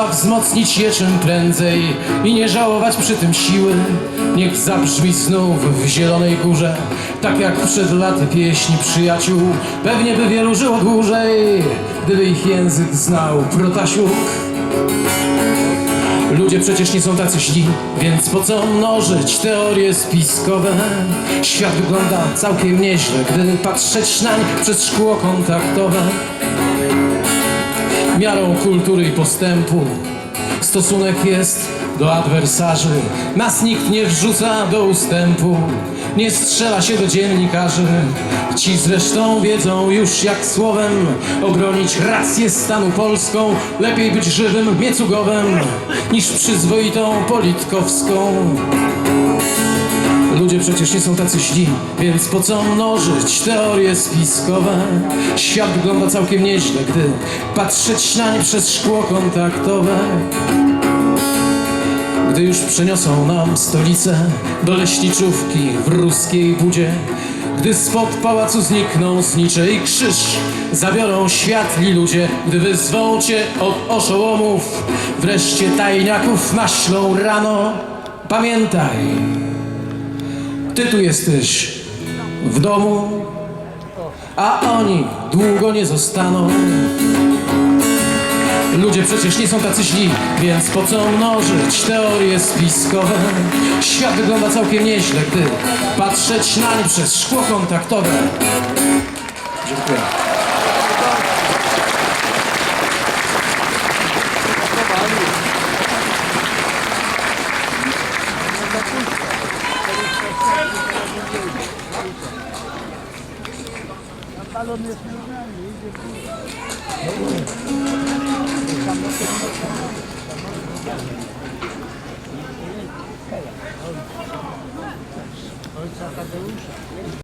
Trzeba wzmocnić je czym prędzej i nie żałować przy tym siły. Niech zabrzmi znów w Zielonej Górze, tak jak przed laty pieśni przyjaciół. Pewnie by wielu żyło dłużej, gdyby ich język znał Protasiuk. Ludzie przecież nie są tacy źli, więc po co mnożyć teorie spiskowe? Świat wygląda całkiem nieźle, gdy patrzeć nań przez szkło kontaktowe. Miarą kultury i postępu stosunek jest do adwersarzy. Nas nikt nie wrzuca do ustępu, nie strzela się do dziennikarzy. Ci zresztą wiedzą już jak słowem obronić rację stanu polską. Lepiej być żywym miecugowem niż przyzwoitą politkowską. Ludzie przecież nie są tacy źli, więc po co mnożyć teorie spiskowe? Świat wygląda całkiem nieźle, gdy patrzeć nań przez szkło kontaktowe. Gdy już przeniosą nam stolicę do leśniczówki w ruskiej budzie, gdy spod pałacu znikną znicze i krzyż, zabiorą światli ludzie, gdy wyzwą cię od oszołomów, wreszcie tajniaków naślą rano. Pamiętaj, ty tu jesteś w domu, a oni długo nie zostaną. Ludzie przecież nie są tacy źli, więc po co mnożyć teorie spiskowe? Świat wygląda całkiem nieźle, gdy patrzeć nań przez szkło kontaktowe. Dziękuję. Falou mesmo, meu amigo. É olha, olha. Olha, cadê o chá?